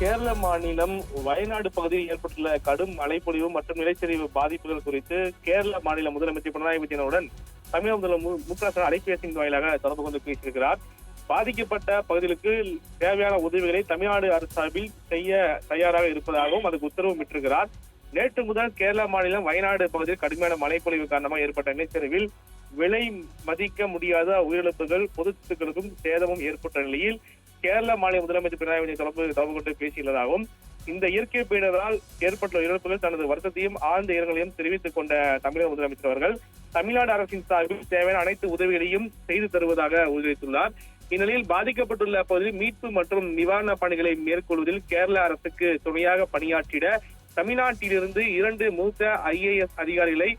கேரள மாநிலம் வயநாடு பகுதியில் ஏற்பட்டுள்ள கடும் மழைப்பொழிவு மற்றும் நிலச்சரிவு பாதிப்புகள் குறித்து கேரள மாநில முதலமைச்சர் பினராயி விஜயனுடன் தமிழக முதல்வர் மு க ஸ்டாலின் அலைபேசியின் வாயிலாக தொடர்பு கொண்டு பேசியிருக்கிறார். பாதிக்கப்பட்ட பகுதிகளுக்கு தேவையான உதவிகளை தமிழ்நாடு அரசு சார்பில் செய்ய தயாராக இருப்பதாகவும் அதுக்கு உத்தரவு விட்டிருக்கிறார். நேற்று முதல் கேரள மாநிலம் வயநாடு பகுதியில் கடுமையான மழைப்பொழிவு காரணமாக ஏற்பட்ட நிலச்சரிவில் விலை மதிக்க முடியாத உயிரிழப்புகள் பொது சொத்துக்களுக்கும் சேதமும் ஏற்பட்ட நிலையில் கேரள மாநில முதலமைச்சர் பினராயி விஜயன் தொடர்பு தொடர்பு கொண்டு பேசியுள்ளதாகவும் இந்த இயற்கை பேரிடரால் ஏற்பட்ட இழப்புகள் தனது வருத்தத்தையும் ஆழ்ந்த இரங்கலையும் தெரிவித்துக் கொண்ட தமிழக முதலமைச்சர் அவர்கள் தமிழ்நாடு அரசின் சார்பில் தேவையான அனைத்து உதவிகளையும் செய்து தருவதாக உறுதியளித்துள்ளார். இந்நிலையில் பாதிக்கப்பட்டுள்ள பகுதியில் மீட்பு மற்றும் நிவாரணப் பணிகளை மேற்கொள்வதில் கேரள அரசுக்கு துணையாக பணியாற்றிட தமிழ்நாட்டிலிருந்து இரண்டு மூத்த ஐஏஎஸ் அதிகாரிகளை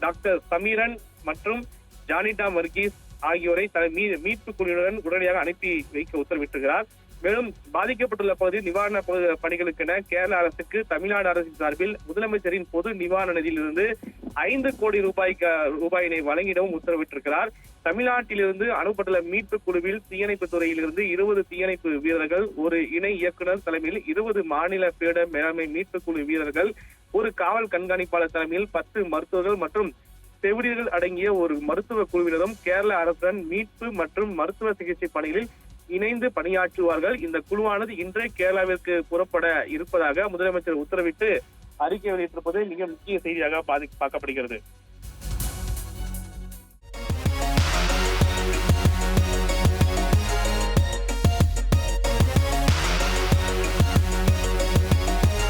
டாக்டர் சமீரன் மற்றும் ஜானிடா வர்கீஸ் ஆகியோரை த- மீ- மீட்பு குழுவுடன் உடனடியாக அனுப்பி வைக்க உத்தரவிட்டிருக்கிறார். மேலும் பாதிக்கப்பட்டுள்ள பகுதி நிவாரண பணிகளுக்கென கேரள அரசுக்கு தமிழ்நாடு அரசின் சார்பில் முதலமைச்சரின் பொது நிவாரண நிதியிலிருந்து ஐந்து கோடி ரூபாய்க்கு ரூபாயினை வழங்கிடவும் உத்தரவிட்டிருக்கிறார். தமிழ்நாட்டிலிருந்து அனுப்பப்பட்டுள்ள மீட்பு குழுவில் தீயணைப்பு துறையிலிருந்து இருபது தீயணைப்பு வீரர்கள் ஒரு இணை இயக்குனர் தலைமையில் இருபது மாநில பேட மேலாண்மை மீட்பு குழு வீரர்கள் ஒரு காவல் கண்காணிப்பாளர் தலைமையில் பத்து மருத்துவர்கள் மற்றும் செவிலியர்கள் அடங்கிய ஒரு மருத்துவ குழுவினரும் கேரள அரசுடன் மீட்பு மற்றும் மருத்துவ சிகிச்சை பணிகளில் இணைந்து பணியாற்றுவார்கள். இந்த குழுவானது இன்றே கேரளாவிற்கு புறப்பட இருப்பதாக முதலமைச்சர் உத்தரவிட்டு அறிக்கை வெளியிட்டிருப்பது மிக முக்கிய செய்தியாக பாதி பார்க்கப்படுகிறது.